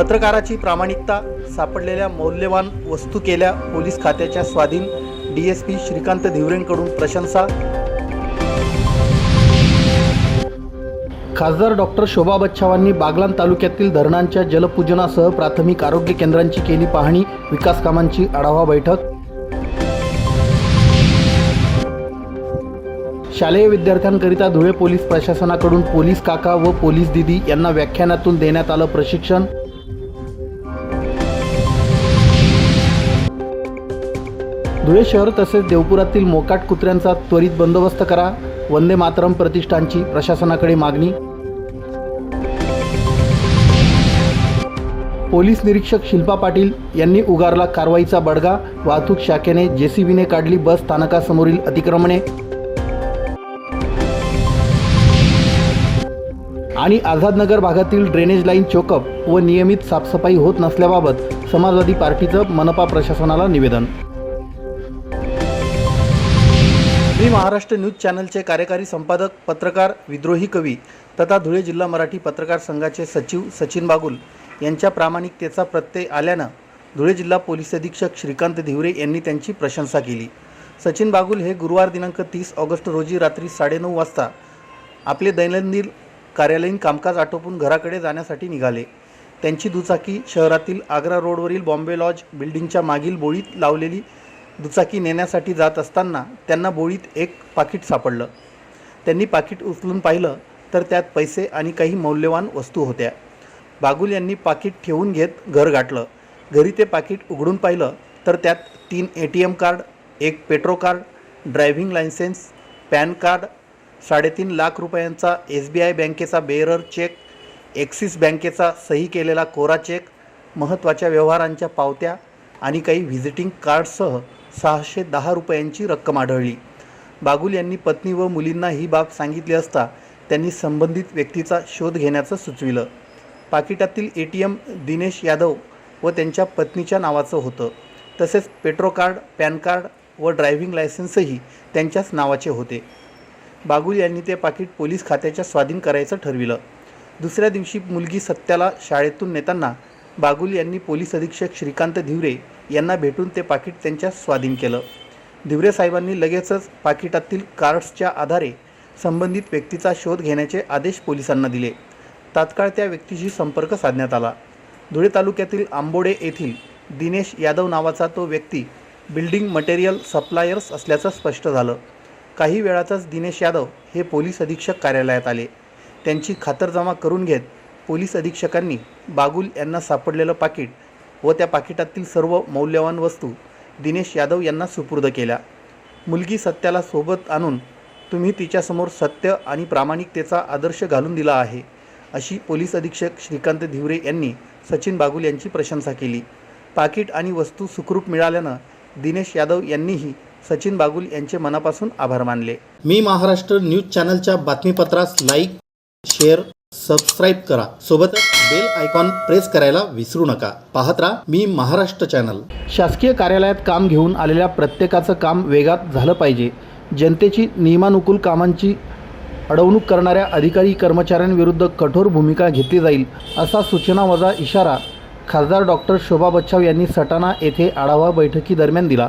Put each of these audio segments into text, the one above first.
पत्रकाराची प्रामाणिकता सापडलेल्या मौल्यवान वस्तू केल्या पोलीस खात्याच्या स्वाधीन डी एस पी श्रीकांत धिवरेंकडून प्रशंसा. खासदार डॉक्टर शोभा बच्छावांनी बागलाण तालुक्यातील धरणांच्या जलपूजनासह प्राथमिक आरोग्य केंद्रांची केली पाहणी विकास कामांची आढावा बैठक. शालेय विद्यार्थ्यांकरिता धुळे पोलीस प्रशासनाकडून पोलीस काका व पोलीस दिदी यांना व्याख्यानातून देण्यात आलं प्रशिक्षण. धुळे शहर तसेच देवपुरातील मोकाट कुत्र्यांचा त्वरित बंदोबस्त करा. वंदे मातरम प्रतिष्ठानची प्रशासनाकडे मागणी. पोलीस निरीक्षक शिल्पा पाटील यांनी उगारला कारवाईचा बडगा. वाहतूक शाखेने जेसीबीने काढली बस स्थानकासमोरील अतिक्रमणे. आणि आझादनगर भागातील ड्रेनेज लाईन चोकअप व नियमित साफसफाई होत नसल्याबाबत समाजवादी पार्टीचं मनपा प्रशासनाला निवेदन. मी महाराष्ट्र न्यूज चॅनलचे कार्यकारी संपादक पत्रकार विद्रोही कवी तथा धुळे जिल्हा मराठी पत्रकार संघाचे सचिव सचिन बागुल यांच्या प्रामाणिकतेचा प्रत्यय आल्यानं धुळे जिल्हा पोलीस अधीक्षक श्रीकांत धिवरे यांनी त्यांची प्रशंसा केली. सचिन बागुल हे गुरुवार दिनांक तीस ऑगस्ट रोजी रात्री साडेनऊ वाजता आपले दैनंदिन कार्यालयीन कामकाज आटोपून घराकडे जाण्यासाठी निघाले. त्यांची दुचाकी शहरातील आग्रा रोडवरील बॉम्बे लॉज बिल्डिंगच्या मागील बोळीत लावलेली दुचाकी नेण्यासाठी जात असताना त्यांना बोळीत एक पाकिट सापडलं. त्यांनी पाकिट उचलून पाहिलं तर त्यात पैसे आणि काही मौल्यवान वस्तू होत्या. बागुल यांनी पाकिट ठेवून घेत घर गाठलं. घरी ते पाकिट उघडून पाहिलं तर त्यात तीन ए टी एम कार्ड एक petro card driving licence PAN card साडेतीन लाख रुपयांचा एस बी आय बँकेचा बेरर चेक ॲक्सिस बँकेचा सही केलेला कोरा चेक महत्त्वाच्या व्यवहारांच्या पावत्या आणि काही व्हिजिटिंग कार्डसह सहाशे दहा रुपयांची रक्कम आढळली. बागुल यांनी पत्नी व मुलींना ही बाब सांगितली असता त्यांनी संबंधित व्यक्तीचा शोध घेण्याचं सुचविलं. पाकिटातील A T M Dinesh Yadav व त्यांच्या पत्नीच्या नावाचं होतं. तसेच पेट्रो कार्ड पॅन कार्ड व ड्रायव्हिंग लायसन्सही त्यांच्याच नावाचे होते. बागुल यांनी ते पाकिट पोलीस खात्याच्या स्वाधीन करायचं ठरविलं. दुसऱ्या दिवशी मुलगी सत्याला शाळेतून नेताना बागुल यांनी पोलीस अधीक्षक श्रीकांत धिवरे यांना भेटून ते पाकिट त्यांच्या स्वाधीन केलं. धिवरे साहेबांनी लगेचच पाकिटातील कार्ड्सच्या आधारे संबंधित व्यक्तीचा शोध घेण्याचे आदेश पोलिसांना दिले. तात्काळ त्या व्यक्तीशी संपर्क साधण्यात आला. धुळे तालुक्यातील आंबोडे येथील दिनेश यादव नावाचा तो व्यक्ती बिल्डिंग मटेरियल सप्लायर्स असल्याचं स्पष्ट झालं. काही वेळातच दिनेश यादव हे पोलीस अधीक्षक कार्यालयात आले. त्यांची खातरजमा करून घेत पोलीस अधीक्षकांनी बागुल यांना सापडलेलं पाकिट व त्या पाकिटातील सर्व मौल्यवान वस्तू दिनेश यादव यांना सुपूर्द केल्या. मुलगी सत्याला सोबत आणून तुम्ही तिच्यासमोर सत्य आणि प्रामाणिकतेचा आदर्श घालून दिला आहे अशी पोलीस अधीक्षक श्रीकांत धिवरे यांनी सचिन बागुल यांची प्रशंसा केली. पाकिट आणि वस्तू सुखरूप मिळाल्यानं दिनेश यादव यांनीही सचिन बागुल यांचे मनापासून आभार मानले. मी महाराष्ट्र न्यूज चॅनलच्या बातमीपत्रास लाईक शेअर सबस्क्राईब करा. सोबतच बेल आयकॉन प्रेस करायला विसरू नका. पाहत राहा मी महाराष्ट्र चॅनल शासकीय कार्यालयात काम घेऊन आलेल्या प्रत्येकाचं काम वेगात झालं पाहिजे. जनतेची नियमानुकूल कामांची अडवणूक करणाऱ्या अधिकारी कर्मचाऱ्यांविरुद्ध कठोर भूमिका घेतली जाईल असा सूचना वजा इशारा खासदार डॉक्टर शोभा बच्छाव यांनी सटाणा येथे आढावा बैठकीदरम्यान दिला.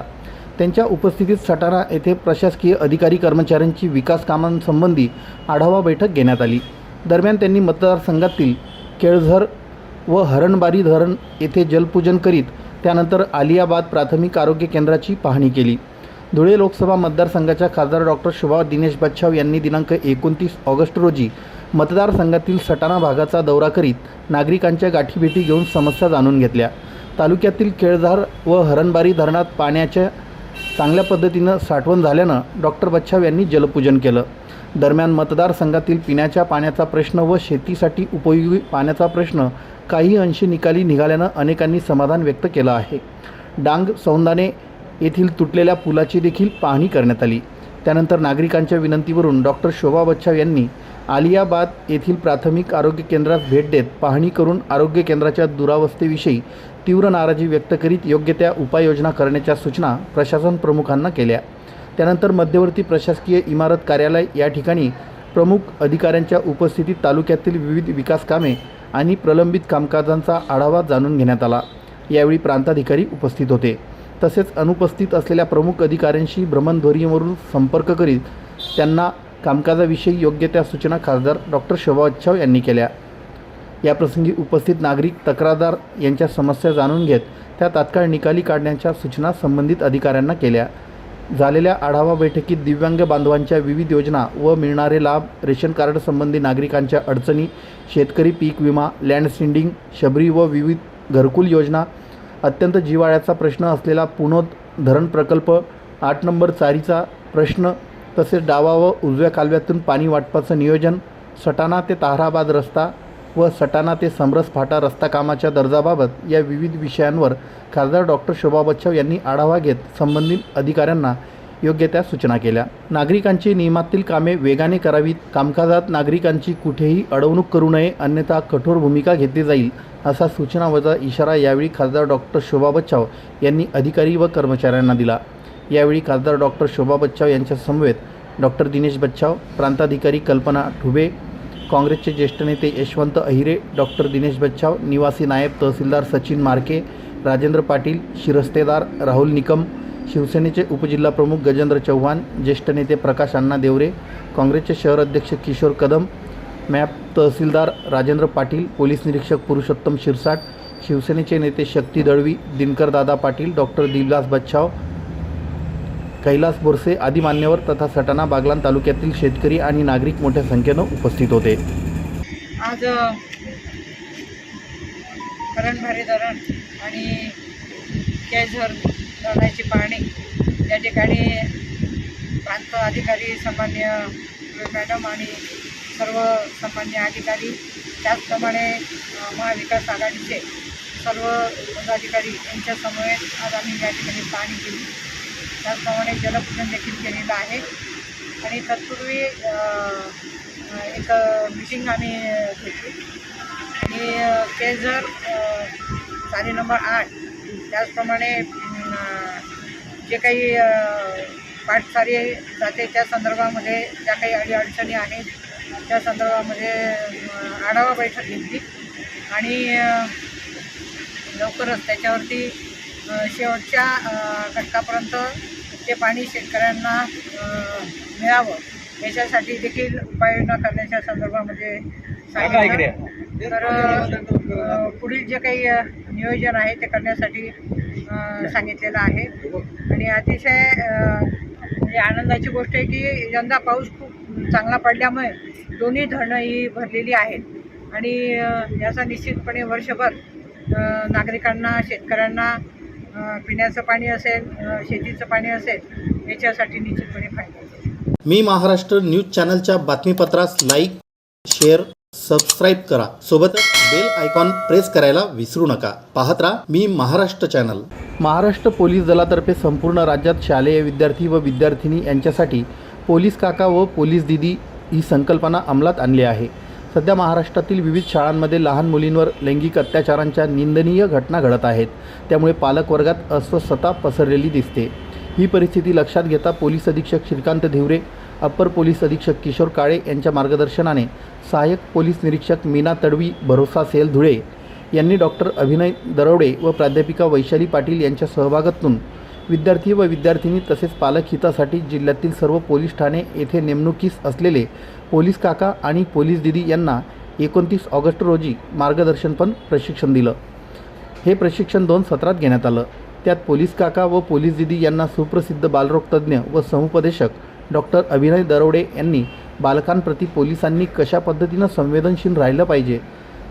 त्यांच्या उपस्थितीत सटाणा येथे प्रशासकीय अधिकारी कर्मचाऱ्यांची विकास कामांसंबंधी आढावा बैठक घेण्यात आली. दरम्यान त्यांनी मतदारसंघातील केळझर व हरणबारी धरण येथे जलपूजन करीत त्यानंतर आलियाबाद प्राथमिक आरोग्य केंद्राची पाहणी केली. धुळे लोकसभा मतदारसंघाच्या खासदार डॉक्टर शुभा दिनेश बच्छाव यांनी दिनांक एकोणतीस ऑगस्ट रोजी मतदारसंघातील सटाणा भागाचा दौरा करीत नागरिकांच्या गाठीभेटी घेऊन समस्या जाणून घेतल्या. तालुक्यातील केळझार व हरणबारी धरणात पाण्याच्या चांगल्या पद्धतीनं साठवण झाल्यानं डॉक्टर बच्छाव यांनी जलपूजन केलं. दरम्यान मतदारसंघातील पिण्याच्या पाण्याचा प्रश्न व शेतीसाठी उपयोगी पाण्याचा प्रश्न काही अंशी निकाली निघाल्यानं अनेकांनी समाधान व्यक्त केलं आहे. डांग सौंदाने येथील तुटलेल्या पुलाची देखील पाहणी करण्यात आली. त्यानंतर नागरिकांच्या विनंतीवरून डॉक्टर शोभा बच्छाव यांनी आलियाबाद येथील प्राथमिक आरोग्य केंद्रात भेट देत पाहणी करून आरोग्य केंद्राच्या दुरावस्थेविषयी तीव्र नाराजी व्यक्त करीत योग्य त्या उपाययोजना करण्याच्या सूचना प्रशासन प्रमुखांना केल्या. त्यानंतर मध्यवर्ती प्रशासकीय इमारत कार्यालय या ठिकाणी प्रमुख अधिकाऱ्यांच्या उपस्थितीत तालुक्यातील विविध विकास कामे आणि प्रलंबित कामकाजांचा आढावा जाणून घेण्यात आला. यावेळी प्रांताधिकारी उपस्थित होते. तसेच अनुपस्थित असलेल्या प्रमुख अधिकाऱ्यांशी भ्रमणध्वनीवरून संपर्क करीत त्यांना कामकाजाविषयी योग्य त्या सूचना खासदार डॉक्टर शोभा बच्छाव यांनी केल्या. याप्रसंगी उपस्थित नागरिक तक्रारदार यांच्या समस्या जाणून घेत त्या तात्काळ निकाली काढण्याच्या सूचना संबंधित अधिकाऱ्यांना केल्या. झालेल्या आढावा बैठकीत दिव्यांग बांधवांच्या विविध योजना व मिळणारे लाभ रेशन कार्ड संबंधी नागरिकांच्या अडचणी शेतकरी पीक विमा लँडसिंडिंग शबरी व विविध घरकुल योजना अत्यंत जिव्हाळ्याचा प्रश्न असलेला पुनोद धरण प्रकल्प आठ नंबर चारीचा प्रश्न तसेच डावा व उजव्या कालव्यातून पाणी वाटपाचं नियोजन सटाणा ते ताहराबाद रस्ता व सटाणा ते समरस फाटा रस्ता कामाच्या दर्जाबाबत या विविध विषयांवर खासदार डॉक्टर शोभा बच्छाव यांनी आढावा घेत संबंधित अधिकाऱ्यांना योग्य त्या सूचना केल्या. नागरिकांची नियमातील कामे वेगाने करावीत कामकाजात नागरिकांची कुठेही अडवणूक करू नये अन्यथा कठोर भूमिका घेतली जाईल असा सूचनावजा इशारा यावेळी खासदार डॉक्टर शोभा बच्छाव यांनी अधिकारी व कर्मचाऱ्यांना दिला. यावेळी खासदार डॉक्टर शोभा बच्छाव यांच्या समवेत डॉक्टर दिनेश बच्छाव प्रांताधिकारी कल्पना ठुबे काँग्रेसचे ज्येष्ठ नेते यशवंत अहिरे डॉक्टर दिनेश बच्छाव निवासी नायब तहसीलदार सचिन मार्के राजेंद्र पाटील शिरस्तेदार राहुल निकम शिवसेनेचे उपजिल्हाप्रमुख गजेंद्र चव्हाण ज्येष्ठ नेते प्रकाश अण्णा देवरे काँग्रेसचे शहर अध्यक्ष किशोर कदम मॅप तहसीलदार राजेंद्र पाटील पोलीस निरीक्षक पुरुषोत्तम शिरसाट शिवसेनेचे नेते शक्ती दळवी दिनकरदादा पाटील डॉक्टर दिवलास बच्छाव कैलास बोरसे आदी मान्यवर तथा सटाणा बागलान तालुक्यातील शेतकरी आणि नागरिक मोठ्या संख्येनं उपस्थित होते. आज भारे धरण आणि केझर धरणाची पाहणी या ठिकाणी प्रांत अधिकारी सामान्य मॅडम आणि सर्व सामान्य अधिकारी त्याचप्रमाणे महाविकास आघाडीचे सर्व पदाधिकारी यांच्या समवेत आज आम्ही या ठिकाणी पाहणी केली. त्याचप्रमाणे जलपूजन देखील केलेलं आहे. आणि तत्पूर्वी एक मिटिंग आम्ही घेतली. आणि अ, ते जर नंबर आठ त्याचप्रमाणे जे काही पाठसारी जाते त्या संदर्भामध्ये ज्या काही अडीअडचणी आहेत त्या संदर्भामध्ये आढावा बैठक घेतली. आणि लवकरच त्याच्यावरती शेवटच्या घटकापर्यंत ते पाणी शेतकऱ्यांना मिळावं. याच्यासाठी देखील उपाययोजना करण्याच्या संदर्भामध्ये सांगितलं. तर पुढील जे काही नियोजन आहे ते करण्यासाठी सांगितलेलं आहे. आणि अतिशय म्हणजे आनंदाची गोष्ट आहे की यंदा पाऊस खूप चांगला पडल्यामुळे दोन्ही धरणं ही भरलेली आहेत. आणि याचा निश्चितपणे वर्षभर नागरिकांना शेतकऱ्यांना पिण्याचं पाणी असेल शेतीचं पाणी असेल याच्यासाठी निश्चितपणे फायदा मी महाराष्ट्र न्यूज चॅनलच्या बातमीपत्रास लाईक शेअर सबस्क्राईब करा. सोबतच बेल आयकॉन प्रेस करायला विसरू नका. पाहत राहा मी महाराष्ट्र चॅनल. महाराष्ट्र पोलीस दलातर्फे संपूर्ण राज्यात शालेय विद्यार्थी व विद्यार्थिनी यांच्यासाठी पोलीस काका व पोलीस दिदी ही संकल्पना अंमलात आणली आहे. सध्या महाराष्ट्रातील विविध शाळांमध्ये लहान मुलींवर लैंगिक अत्याचारांच्या निंदनीय घटना घडत आहेत. त्यामुळे पालकवर्गात अस्वस्थता पसरलेली दिसते. ही परिस्थिती लक्षात घेता पोलीस अधीक्षक श्रीकांत धिवरे अप्पर पोलीस अधीक्षक किशोर काळे यांच्या मार्गदर्शनाने सहाय्यक पोलीस निरीक्षक मीना तडवी भरोसा सेल धुळे यांनी डॉक्टर अभिनय दरवडे व प्राध्यापिका वैशाली पाटील यांच्या सहभागातून विद्यार्थी व विद्यार्थिनी तसेच पालक हितासाठी जिल्ह्यातील सर्व पोलीस ठाणे येथे नेमणुकीस असलेले पोलीस काका आणि पोलीस दिदी यांना एकोणतीस ऑगस्ट रोजी मार्गदर्शनपण प्रशिक्षण दिलं. हे प्रशिक्षण दोन सत्रात घेण्यात आलं. त्यात पोलीस काका व पोलीस दिदी यांना सुप्रसिद्ध बालरोगतज्ञ व समुपदेशक डॉक्टर अभिनय दरोडे यांनी बालकांप्रती पोलिसांनी कशा पद्धतीनं संवेदनशील राहिलं पाहिजे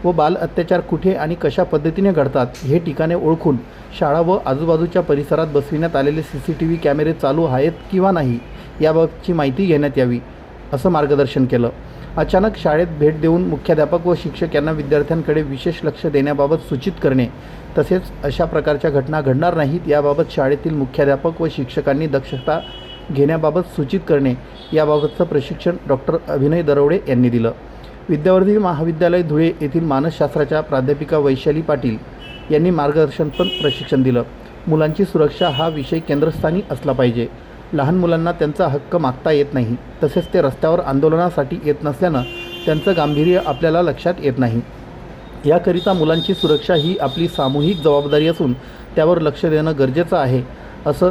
व बाल अत्याचार कुठे आणि कशा पद्धतीने घडतात हे ठिकाणे ओळखून शाळा व आजूबाजूच्या परिसरात बसविण्यात आलेले सी सी टी व्ही कॅमेरे चालू आहेत किंवा नाही याबाबतची माहिती घेण्यात यावी असं मार्गदर्शन केलं. अचानक शाळेत भेट देऊन मुख्याध्यापक व शिक्षक यांना विद्यार्थ्यांकडे विशेष लक्ष देण्याबाबत सूचित करणे तसेच अशा प्रकारच्या घटना घडणार नाहीत याबाबत शाळेतील मुख्याध्यापक व शिक्षकांनी दक्षता घेण्याबाबत सूचित करणे याबाबतचं प्रशिक्षण डॉक्टर अभिनय दरवडे यांनी दिलं. विद्यावर्धी महाविद्यालय धुळे येथील मानसशास्त्राच्या प्राध्यापिका वैशाली पाटील यांनी मार्गदर्शनपर प्रशिक्षण दिलं. मुलांची सुरक्षा हा विषय केंद्रस्थानी असला पाहिजे. लहान मुलांना त्यांचा हक्क मागता येत नाही. तसेच ते रस्त्यावर आंदोलनासाठी येत नसल्यानं त्यांचं गांभीर्य आपल्याला लक्षात येत नाही. याकरिता मुलांची सुरक्षा ही आपली सामूहिक जबाबदारी असून त्यावर लक्ष देणं गरजेचं आहे असं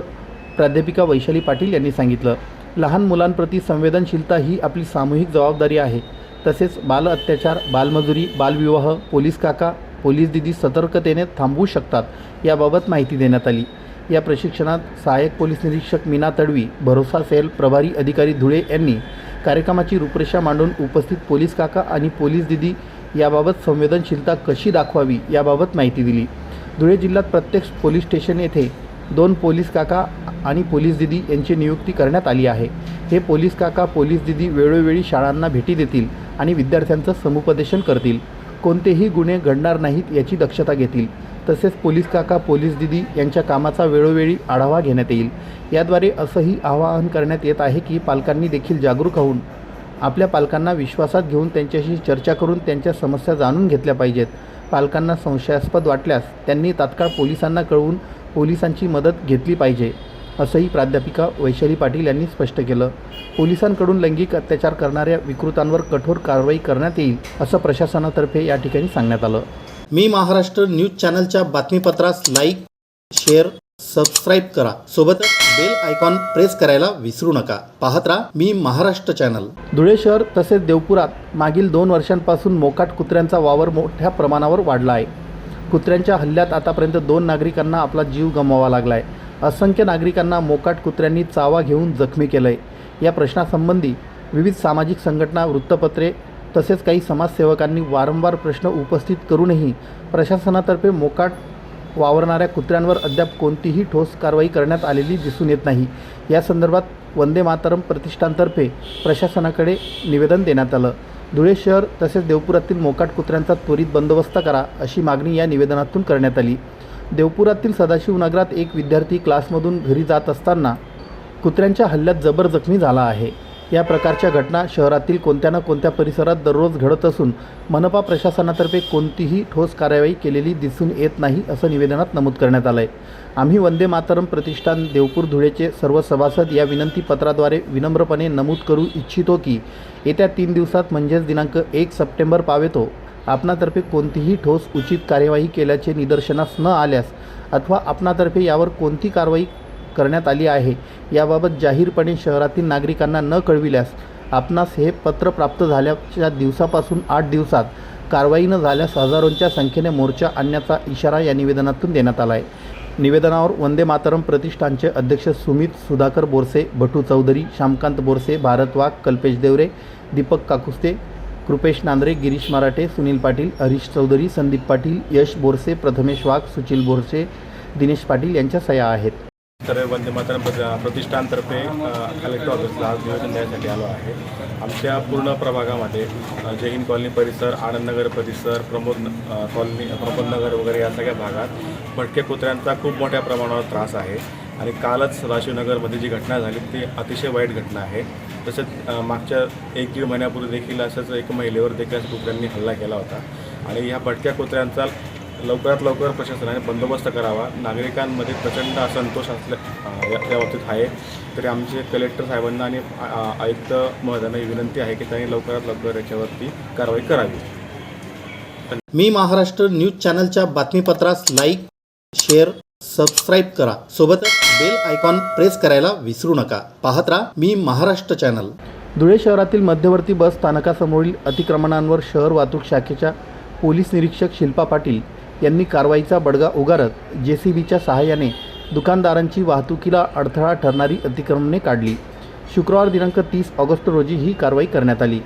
प्राध्यापिका वैशाली पाटील यांनी सांगितलं. लहान मुलांप्रती संवेदनशीलता ही आपली सामूहिक जबाबदारी आहे. तसेच बाल अत्याचार बालमजुरी बालविवाह पोलीस काका पोलीस दिदी सतर्कतेने थांबवू शकतात याबाबत माहिती देण्यात आली. या प्रशिक्षणात सहाय्यक पोलीस निरीक्षक मीना तडवी भरोसा सेल प्रभारी अधिकारी धुळे यांनी कार्यक्रमाची रूपरेषा मांडून उपस्थित पोलीस काका आणि पोलीस दिदी याबाबत संवेदनशीलता कशी दाखवावी याबाबत माहिती दिली. धुळे जिल्ह्यात प्रत्येक पोलीस स्टेशन येथे दोन पोलीस काका आणि पोलीस दिदी यांची नियुक्ती करण्यात आली आहे. हे पोलीस काका पोलीस दिदी वेळोवेळी शाळांना भेटी देतील आणि विद्यार्थ्यांचं समुपदेशन करतील. कोणतेही गुन्हे घडणार नाहीत याची दक्षता घेतील. तसेच पोलीस काका पोलीस दिदी यांच्या कामाचा वेळोवेळी आढावा घेण्यात येईल. याद्वारे असंही आवाहन करण्यात येत आहे की पालकांनी देखील जागरूक होऊन आपल्या पालकांना विश्वासात घेऊन त्यांच्याशी चर्चा करून त्यांच्या समस्या जाणून घेतल्या पाहिजेत. पालकांना संशयास्पद वाटल्यास त्यांनी तात्काळ पोलिसांना कळवून पोलिसांची मदत घेतली पाहिजे असंही प्राध्यापिका वैशाली पाटील यांनी स्पष्ट केलं. पोलिसांकडून लैंगिक अत्याचार करणाऱ्या विकृतांवर कठोर कारवाई करण्यात येईल असं प्रशासनातर्फे या ठिकाणी सांगण्यात आलं. मी महाराष्ट्र न्यूज चॅनलच्या बातमीपत्रास लाईक शेअर सबस्क्राईब करा. सोबतच बेल आयकॉन प्रेस करायला विसरू नका. पाहत राहा मी महाराष्ट्र चॅनल धुळे शहर तसेच देवपुरात मागील दोन वर्षांपासून मोकाट कुत्र्यांचा वावर मोठ्या प्रमाणावर वाढला आहे. कुत्र्यांच्या हल्ल्यात आतापर्यंत दोन नागरिकांना आपला जीव गमवावा लागला आहे असंख्य नागरिकांना मोकाट कुत्र्यांनी चावा घेऊन जखमी केलं आहे या प्रश्नासंबंधी विविध सामाजिक संघटना वृत्तपत्रे तसेच काही समाजसेवकांनी वारंवार प्रश्न उपस्थित करूनही प्रशासनातर्फे मोकाट वावरणाऱ्या कुत्र्यांवर अद्याप कोणतीही ठोस कारवाई करण्यात आलेली दिसून येत नाही. या संदर्भात वंदे मातरम प्रतिष्ठानतर्फे प्रशासनाकडे निवेदन देण्यात आलं. धुळे शहर तसेच देवपुरातील मोकाट कुत्र्यांचा त्वरित बंदोबस्त करा अशी मागणी या निवेदनातून करण्यात आली. देवपुरातील सदाशिव नगरात एक विद्यार्थी क्लासमधून घरी जात असताना कुत्र्यांच्या हल्ल्यात जबर जखमी झाला आहे. या प्रकारच्या घटना शहरातील कोणत्या ना कोणत्या परिसरात दररोज घडत असून मनपा प्रशासनातर्फे कोणतीही ठोस कार्यवाही केलेली दिसून येत नाही असं निवेदनात नमूद करण्यात आलं आहे आम्ही वंदे मातरम प्रतिष्ठान देवपूर धुळेचे सर्व सभासद या विनंतीपत्राद्वारे विनम्रपणे नमूद करू इच्छितो की येत्या तीन दिवसात म्हणजेच दिनांक एक सप्टेंबर पावेतो आपणातर्फे कोणतीही ठोस उचित कार्यवाही केल्याचे निदर्शनास न आल्यास अथवा आपणातर्फे यावर कोणती कारवाई करण्यात आली आहे. याबाबत जाहीरपणे शहरातील नागरिकांना न कळविल्यास आपणास हे पत्र प्राप्त झाल्याच्या दिवसापासून आठ दिवसात कारवाई न झाल्यास हजारोंच्या संख्येने मोर्चा आणण्याचा इशारा या निवेदनातून देण्यात आला आहे. निवेदनावर वंदे मातरम प्रतिष्ठानचे अध्यक्ष सुमित सुधाकर बोरसे भटू चौधरी श्यामकांत बोरसे भारत वाघ कल्पेश देवरे दीपक काकुस्ते कृपेश नांद्रे गिरीश मराठे सुनील पाटील हरीश चौधरी संदीप पाटील यश बोरसे प्रथमेश वाघ सुशील बोरसे दिनेश पाटील यांच्या सह्या आहेत. तर वंदे मातरम प्रतिष्ठानतर्फे कलेक्टर ऑफिसला आज निवेदन द्यायसाठी आलो आहे. आमच्या पूर्ण प्रभागामध्ये जैन जय हिंद कॉलनी परिसर आनंदनगर परिसर प्रमोद कॉलनी प्रमोदनगर वगैरे या सगळ्या भागात भटके कुत्र्यांचा खूप मोठ्या प्रमाणावर त्रास आहे. आणि कालच सदाशिवनगरमध्ये जी घटना झाली ती अतिशय वाईट घटना आहे. तसंच मागच्या एक दीड महिन्यापूर्वी देखील असंच एक महिलेवर देखील कुत्र्यांनी हल्ला केला होता. आणि ह्या भटक्या कुत्र्यांचा लवकरात लवकर प्रशासनाने बंदोबस्त करावा. नागरिकांमध्ये प्रचंड असंतोष असल्या या या बाबतीत आहे. तरी आमचे कलेक्टर साहेबांना आणि आयुक्त महोदयांना ही विनंती आहे की त्यांनी लवकरात लवकर याच्यावरती कारवाई करावी. मी महाराष्ट्र न्यूज चॅनलच्या बातमीपत्रास लाईक शेअर सबस्क्राईब करा. सोबतच बेल आयकॉन प्रेस करायला विसरू नका. पाहत राहा मी महाराष्ट्र चॅनल. धुळे शहरातील मध्यवर्ती बस स्थानकासमोरील अतिक्रमणांवर शहर वाहतूक शाखेच्या पोलीस निरीक्षक शिल्पा पाटील यांनी कारवाईचा बडगा उगारत जे सी बीच्या सहाय्याने दुकानदारांची वाहतुकीला अडथळा ठरणारी अतिक्रमणे काढली. शुक्रवार दिनांक तीस ऑगस्ट रोजी ही कारवाई करण्यात आली.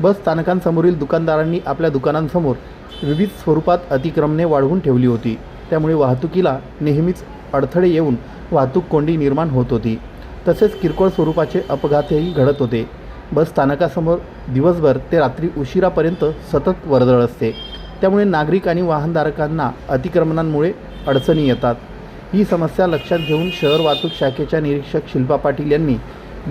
बस स्थानकांसमोरील दुकानदारांनी आपल्या दुकानांसमोर विविध स्वरूपात अतिक्रमणे वाढवून ठेवली होती. त्यामुळे वाहतुकीला नेहमीच अडथळे येऊन वाहतूक कोंडी निर्माण होत होती. तसेच किरकोळ स्वरूपाचे अपघातही घडत होते. बस स्थानकासमोर दिवसभर ते रात्री उशिरापर्यंत सतत वर्दळ असते. त्यामुळे नागरिक आणि वाहनधारकांना अतिक्रमणांमुळे अडचणी येतात. ही समस्या लक्षात घेऊन शहर वाहतूक शाखेच्या निरीक्षक शिल्पा पाटील यांनी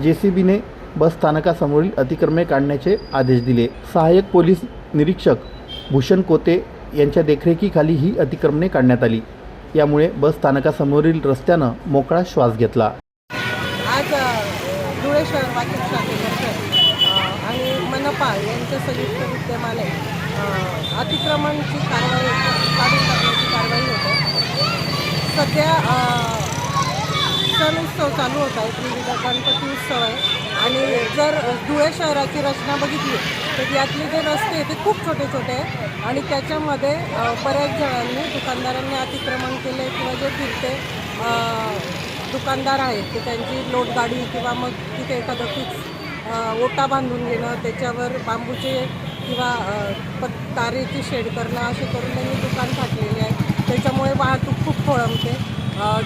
जे सी बीने बस स्थानकासमोरील अतिक्रमणे काढण्याचे आदेश दिले. सहाय्यक पोलीस निरीक्षक भूषण कोते यांच्या देखरेखीखाली ही अतिक्रमणे काढण्यात आली. यामुळे बस स्थानकासमोरील रस्त्यानं मोकळा श्वास घेतला. आज धुळे शहर वाहतूक शाखेतर्फे आणि मनपा यांच्या संयुक्त विद्यमाने अतिक्रमणची कारवाई काढून टाकण्याची कारवाई होते. सध्या सण उत्सव चालू होत आहे विविध गणपती उत्सव आहे आणि जर धुळे शहराची रचना बघितली तर यातले जे रस्ते आहे ते खूप छोटे छोटे आहे आणि त्याच्यामध्ये बऱ्याच जणांनी दुकानदारांनी अतिक्रमण केले किंवा जे फिरते दुकानदार आहेत ते त्यांची लोटगाडी किंवा मग तिथे एखादं फिक्स ओटा बांधून घेणं त्याच्यावर बांबूचे किंवा तारेची शेड करणं असे करून त्यांनी दुकान टाकलेले आहे. त्याच्यामुळे वाहतूक खूप खोळंबते.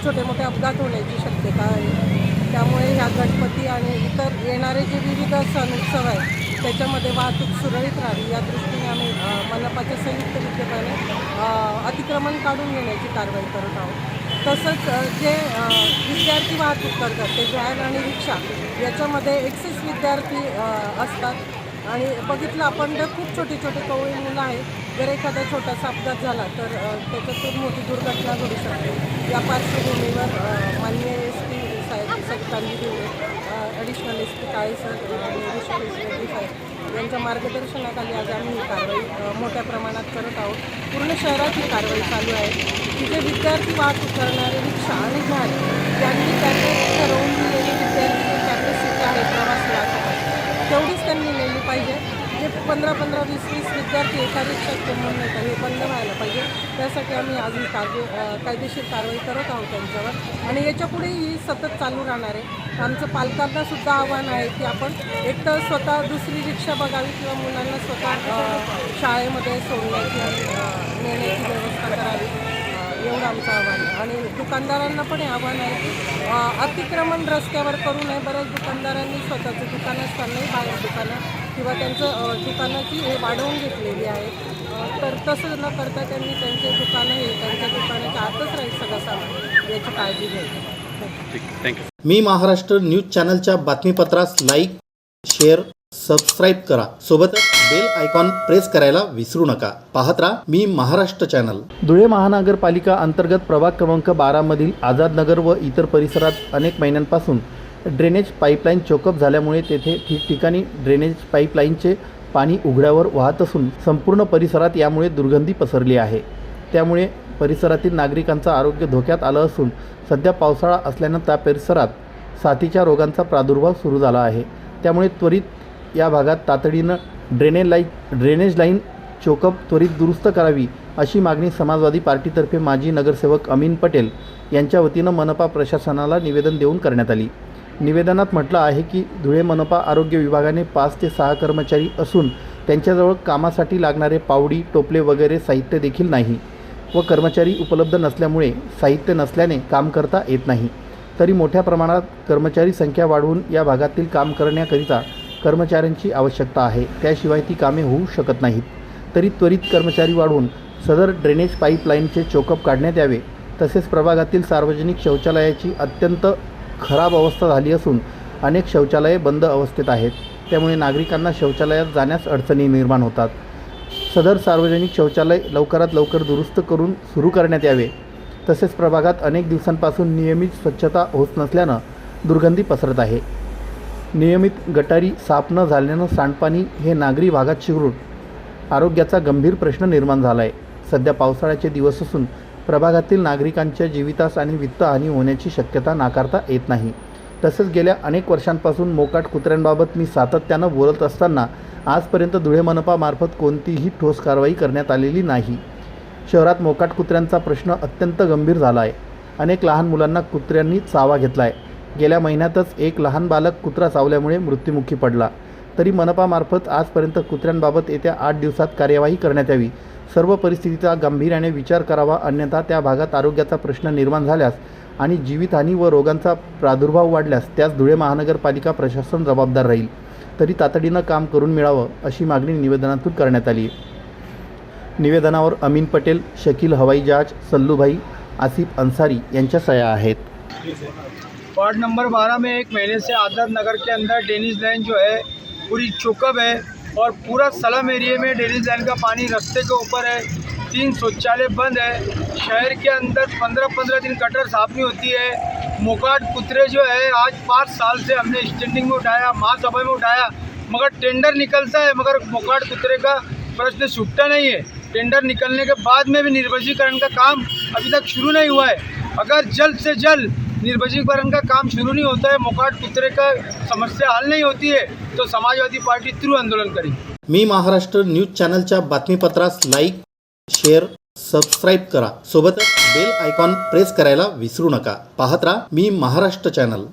छोटे मोठे अपघात होण्याची शक्यता आहे. त्यामुळे ह्या गणपती आणि इतर येणारे जे विविध सण उत्सव आहे त्याच्यामध्ये वाहतूक सुरळीत राहावी. या दृष्टीने आम्ही मनपाच्या संयुक्त विद्यमाने अतिक्रमण काढून घेण्याची कारवाई करत आहोत. तसंच जे विद्यार्थी वाहतूक करतात ते व्हॅन आणि रिक्षा याच्यामध्ये एक्सेस विद्यार्थी असतात. आणि बघितलं आपण जर खूप छोटी छोटी कवळी मुलं आहेत. जर एखादा छोटासा अपघात झाला तर त्याच्यात त्याच्यातून मोठी दुर्घटना घडू शकते. या पार्श्वभूमीवर मान्य माननीय एस पी साहेब सवितांनी दिले. Additional S P Kale sir आणि साहेब यांच्या मार्गदर्शनाखाली आज आम्ही ही कारवाई मोठ्या प्रमाणात करत आहोत. पूर्ण शहरात ही कारवाई चालू आहे. की जे विद्यार्थी वाहतूक करणारे रिक्षा आणि व्हॅन त्यांनी त्यांनी ठरवून दिलेली विद्यार्थी कॅपॅसिटी आहे प्रवास वाहतुकाची तेवढीच पाहिजे. जे पंधरा पंधरा वीस वीस विद्यार्थी एका रिक्षात जमून येतात हे बंद व्हायला पाहिजे. त्यासाठी आम्ही अजून ही कायदेशीर कारवाई करत आहोत त्यांच्यावर. आणि याच्यापुढे ही सतत चालू राहणार आहे. आमचं पालकांना सुद्धा आव्हान आहे की आपण एक तर स्वतः दुसरी रिक्षा बघावी किंवा मुलांना स्वतः शाळेमध्ये सोडण्याची आणि नेण्याची व्यवस्था करावी. एवढं आमचं आव्हान आहे. आणि दुकानदारांना पण हे आव्हान आहे की अतिक्रमण रस्त्यावर करू नये. बऱ्याच दुकानदारांनी स्वतःचं दुकान असतानाही बाहेर दुकानं किंवा त्यांचं दुकानाची हे वाढवून घेतलेली आहे तर तसं न करता त्यांनी त्यांचे दुकानं हे त्यांच्या दुकानाच्या आतच राहील सगळं सामान याची काळजी घ्यायची मी महाराष्ट्र न्यूज चॅनलच्या बातमीपत्रास लाईक शेअर सबस्क्राईब करा. सोबतच बेल आयकॉन प्रेस करायला विसरू नका. पाहत राहा मी महाराष्ट्र चॅनल धुळे महानगरपालिका अंतर्गत प्रभाग क्रमांक बारामधील आझाद नगर व इतर परिसरात अनेक महिन्यांपासून ड्रेनेज पाईपलाईन चोकअप झाल्यामुळे तेथे ठिकठिकाणी ड्रेनेज पाईपलाईनचे पाणी उघड्यावर वाहत असून संपूर्ण परिसरात यामुळे दुर्गंधी पसरली आहे. त्यामुळे परिसरातील नागरिकांचं आरोग्य धोक्यात आलं असून सध्या पावसाळा असल्यानं त्या परिसरात साथीच्या रोगांचा प्रादुर्भाव सुरू झाला आहे. त्यामुळे त्वरित या भागात तातडीनं drainage line drainage line choke up त्वरित दुरुस्त करावी अशी मागणी समाजवादी पार्टीतर्फे माजी नगरसेवक अमीन पटेल यांच्या वतीनं मनपा प्रशासनाला निवेदन देऊन करण्यात आली. निवेदनात म्हटलं आहे की धुळे मनपा आरोग्य विभागाने पाच ते सहा कर्मचारी असून त्यांच्याजवळ कामासाठी लागणारे पावडी टोपले वगैरे साहित्य देखील नाही व कर्मचारी उपलब्ध नसल्यामुळे साहित्य नसल्याने काम करता येत नाही. तरी मोठ्या प्रमाणात कर्मचारी संख्या वाढवून या भागातील काम करण्याकरिता कर्मचाऱ्यांची आवश्यकता आहे. त्याशिवाय ती कामे होऊ शकत नाहीत. तरी त्वरित कर्मचारी वाढवून सदर ड्रेनेज पाईपलाईनचे चोकअप काढण्यात यावे. तसेच प्रभागातील सार्वजनिक शौचालयाची अत्यंत खराब अवस्था झाली असून अनेक शौचालये बंद अवस्थेत आहेत. त्यामुळे नागरिकांना शौचालयात जाण्यास अडचणी निर्माण होतात. सदर सार्वजनिक शौचालय लवकरात लवकर दुरुस्त करून सुरू करण्यात यावे. तसेच प्रभागात अनेक दिवसांपासून नियमित स्वच्छता होत नसल्यानं दुर्गंधी पसरत आहे. नियमित गटारी साफ न झाल्यानं सांडपाणी हे नागरी भागात शिरून आरोग्याचा गंभीर प्रश्न निर्माण झाला आहे सध्या पावसाळ्याचे दिवस असून प्रभागातील नागरिकांच्या जीवितास आणि वित्तहानी होण्याची शक्यता नाकारता येत नाही. तसेच गेल्या अनेक वर्षांपासून मोकाट कुत्र्यांबाबत मी सातत्यानं बोलत असताना आजपर्यंत धुळे मनपामार्फत कोणतीही ठोस कारवाई करण्यात आलेली नाही. शहरात मोकाट कुत्र्यांचा प्रश्न अत्यंत गंभीर झाला आहे अनेक लहान मुलांना कुत्र्यांनी चावा घेतला आहे गेल्या महिन्यातच एक लहान बालक कुत्रा चावल्यामुळे मृत्युमुखी पडला. तरी मनपामार्फत आजपर्यंत कुत्र्यांबाबत येत्या आठ दिवसात कार्यवाही करण्यात यावी. सर्व परिस्थितीचा गांभीर्याने विचार करावा अन्यथा त्या भागात आरोग्याचा प्रश्न निर्माण झाल्यास आणि जीवितहानी व रोगांचा प्रादुर्भाव वाढल्यास त्यास धुळे महानगरपालिका प्रशासन जबाबदार राहील. तरी तातडीनं काम करून मिळावं अशी मागणी निवेदनातून करण्यात आली निवेदनावर अमीन पटेल शकील हवाई जहाज सल्लूभाई आसिफ अंसारी यांच्या सह्या आहेत. वार्ड नंबर 12 में एक महीने से आज़ाद नगर के अंदर डेनिज लाइन जो है पूरी चोकअप है और पूरा सलम एरिए में डेली लाइन का पानी रास्ते के ऊपर है। तीन शौचालय बंद है। शहर के अंदर पंद्रह पंद्रह दिन गटर साफ़ नहीं होती है। मोकाट कुतरे जो है, आज पाँच साल से हमने स्टैंडिंग में उठाया महासभा में उठाया, मगर टेंडर निकलता है, मगर मोकाट कुतरे का प्रश्न छूटता नहीं है। टेंडर निकलने के बाद में भी निर्वजीकरण का काम अभी तक शुरू नहीं हुआ है। अगर जल्द से जल्द निर्वजीकरण का काम शुरू नहीं होता है मोकाट कुतरे का समस्या हल नहीं होती है तो समाजवादी पार्टी तीव्र आंदोलन करेगी। मी महाराष्ट्र न्यूज चॅनलच्या बातमीपत्रास लाईक शेअर सबस्क्राईब करा. सोबतच बेल आयकॉन प्रेस करायला विसरू नका. पाहत राहा मी महाराष्ट्र चॅनल.